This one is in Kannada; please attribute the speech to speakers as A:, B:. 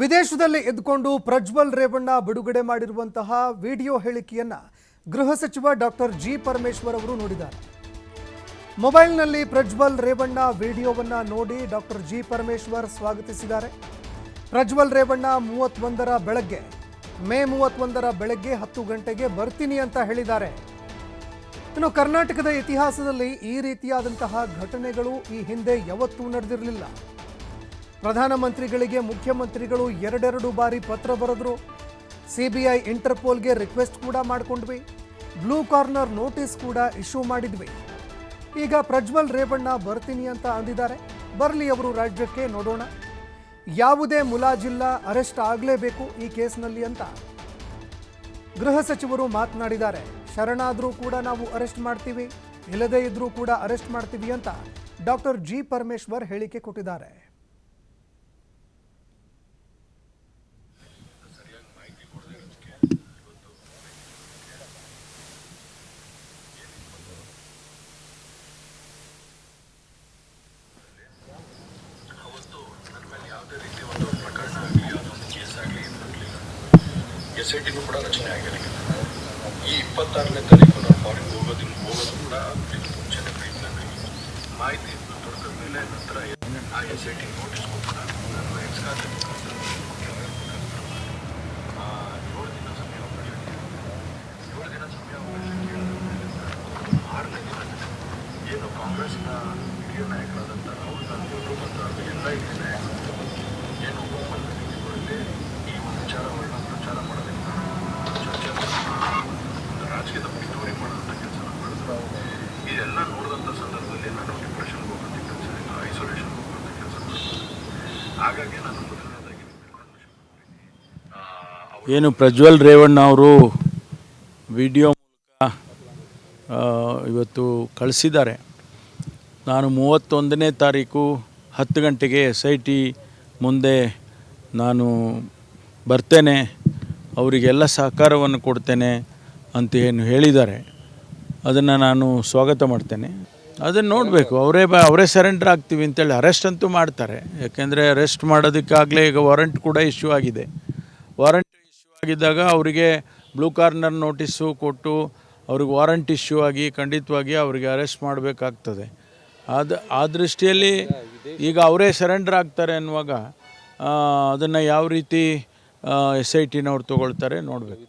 A: ವಿದೇಶದಲ್ಲಿ ಇದ್ಕೊಂಡು ಪ್ರಜ್ವಲ್ ರೇವಣ್ಣ ಬಿಡುಗಡೆ ಮಾಡಿರುವಂತಹ ವಿಡಿಯೋ ಹೇಳಿಕೆಯನ್ನ ಗೃಹ ಸಚಿವ ಡಾಕ್ಟರ್ ಜಿ ಪರಮೇಶ್ವರ್ ಅವರು ನೋಡಿದ್ದಾರೆ. ಮೊಬೈಲ್ನಲ್ಲಿ ಪ್ರಜ್ವಲ್ ರೇವಣ್ಣ ವಿಡಿಯೋವನ್ನ ನೋಡಿ ಡಾಕ್ಟರ್ ಜಿ ಪರಮೇಶ್ವರ್ ಸ್ವಾಗತಿಸಿದ್ದಾರೆ. ಪ್ರಜ್ವಲ್ ರೇವಣ್ಣ ಮೂವತ್ತೊಂದರ ಬೆಳಗ್ಗೆ, ಮೇ ಮೂವತ್ತೊಂದರ ಬೆಳಗ್ಗೆ ಹತ್ತು ಗಂಟೆಗೆ ಬರ್ತೀನಿ ಅಂತ ಹೇಳಿದ್ದಾರೆ. ಇನ್ನು ಕರ್ನಾಟಕದ ಇತಿಹಾಸದಲ್ಲಿ ಈ ರೀತಿಯಾದಂತಹ ಘಟನೆಗಳು ಈ ಹಿಂದೆ ಯಾವತ್ತೂ ನಡೆದಿರಲಿಲ್ಲ. ಪ್ರಧಾನಮಂತ್ರಿಗಳಿಗೆ ಮುಖ್ಯಮಂತ್ರಿಗಳು ಎರಡೆರಡು ಬಾರಿ ಪತ್ರ ಬರೆದ್ರು. ಸಿಬಿಐ, ಇಂಟರ್ಪೋಲ್ಗೆ ರಿಕ್ವೆಸ್ಟ್ ಕೂಡ ಮಾಡಿಕೊಂಡ್ವಿ. ಬ್ಲೂ ಕಾರ್ನರ್ ನೋಟಿಸ್ ಕೂಡ ಇಶ್ಯೂ ಮಾಡಿದ್ವಿ. ಈಗ ಪ್ರಜ್ವಲ್ ರೇವಣ್ಣ ಬರ್ತೀನಿ ಅಂತ ಅಂದಿದ್ದಾರೆ. ಬರಲಿ ಅವರು ರಾಜ್ಯಕ್ಕೆ ನೋಡೋಣ. ಯಾವುದೇ ಮುಲಾಜಿಲ್ಲ, ಅರೆಸ್ಟ್ ಆಗಲೇಬೇಕು ಈ ಕೇಸ್ನಲ್ಲಿ ಅಂತ. ಗೃಹ ಸಚಿವರು ಮಾತನಾಡಿದ್ದಾರೆ. ಶರಣಾದರೂ ಕೂಡ ನಾವು ಅರೆಸ್ಟ್ ಮಾಡ್ತೀವಿ. ಇಲ್ಲದೇ ಇದ್ರೂ ಕೂಡ ಅರೆಸ್ಟ್ ಮಾಡ್ತೀವಿ ಅಂತ ಡಾಕ್ಟರ್ ಜಿ ಪರಮೇಶ್ವರ್ ಹೇಳಿಕೆ ಕೊಟ್ಟಿದ್ದಾರೆ.
B: ಎಸ್ ಐ ಟಿನೂ ಕೂಡ ರಚನೆ ಆಗಿದೆ ಈ ಇಪ್ಪತ್ತಾರನೇ ತಾರೀಕು ನಾವು ಫಾರಿನ್ ಹೋಗೋದಿಲ್ಲ ಹೋಗೋದು ಕೂಡ ಮುಂಚೆನೇ ಪ್ರಯತ್ನ. ಮಾಹಿತಿ ದೊಡ್ಡ ಮೇಲೆ ನಂತರ ಆ ಎಸ್ ಐ ಟಿ ನೋಟಿಸ್ ಕೂಡ ನಾನು ಎಕ್ಸ್ ಖಾತೆ ಮುಖಾಂತರ ಆ, ಏಳು ದಿನ ಸಮಯ ಅವಕಾಶ ಕೇಳಿದೆ. ಏಳು ದಿನ ಸಮಯ ಅವಕಾಶ ಕೇಳಿದ ಮೇಲೆ ಆರನೇ ದಿನ ಏನು ಕಾಂಗ್ರೆಸ್ನ ಹಿರಿಯ ನಾಯಕರಾದಂಥ ರಾಹುಲ್ ಗಾಂಧಿ ಅವರು ಅದು ಎಲ್ಲ ಹಿರಿಯ ಇದೆಲ್ಲ ನೋಡಿದಂಥ ಸಂದರ್ಭದಲ್ಲಿ ನಾನು ಡಿಪ್ರೆಷನ್ಗೆ ಹೋಗೋಂಥ ಕೆಲಸ ಇಲ್ಲ ಐಸೋಲೇಷನ್ಗೆ ಹೋಗುವಂಥ ಕೆಲಸ ಮಾಡಿದ್ರು ಹಾಗಾಗಿ ನಾನು ಮೊದಲನೇದಾಗಿ
C: ಏನು ಪ್ರಜ್ವಲ್ ರೇವಣ್ಣ ಅವರು ವಿಡಿಯೋ ಮೂಲಕ ಇವತ್ತು ಕಳಿಸಿದ್ದಾರೆ. ನಾನು ಮೂವತ್ತೊಂದನೇ ತಾರೀಕು ಹತ್ತು ಗಂಟೆಗೆ ಎಸ್ ಐ ಟಿ ಮುಂದೆ ನಾನು ಬರ್ತೇನೆ, ಅವರಿಗೆಲ್ಲ ಸಹಕಾರವನ್ನು ಕೊಡ್ತೇನೆ ಅಂತ ಏನು ಹೇಳಿದ್ದಾರೆ. ಅದನ್ನು ನಾನು ಸ್ವಾಗತ ಮಾಡ್ತೇನೆ. ಅದನ್ನು ನೋಡಬೇಕು. ಅವರೇ ಬ, ಅವರೇ ಸರೆಂಡರ್ ಆಗ್ತೀವಿ ಅಂತೇಳಿ ಅರೆಸ್ಟ್ ಅಂತೂ ಮಾಡ್ತಾರೆ. ಯಾಕೆಂದರೆ ಅರೆಸ್ಟ್ ಮಾಡೋದಕ್ಕಾಗಲೇ ಈಗ ವಾರಂಟ್ ಕೂಡ ಇಶ್ಯೂ ಆಗಿದೆ. ವಾರಂಟ್ ಇಶ್ಯೂ ಆಗಿದ್ದಾಗ ಅವರಿಗೆ ಬ್ಲೂ ಕಾರ್ನರ್ ನೋಟಿಸು ಕೊಟ್ಟು ಅವ್ರಿಗೆ ವಾರಂಟ್ ಇಶ್ಯೂ ಆಗಿ ಖಂಡಿತವಾಗಿ ಅವರಿಗೆ ಅರೆಸ್ಟ್ ಮಾಡಬೇಕಾಗ್ತದೆ. ಅದು ಆ ದೃಷ್ಟಿಯಲ್ಲಿ ಈಗ ಅವರೇ ಸರೆಂಡರ್ ಆಗ್ತಾರೆ ಅನ್ನುವಾಗ ಅದನ್ನು ಯಾವ ರೀತಿ ಎಸ್ ಐ ಟಿನವ್ರು ತೊಗೊಳ್ತಾರೆ ನೋಡಬೇಕು.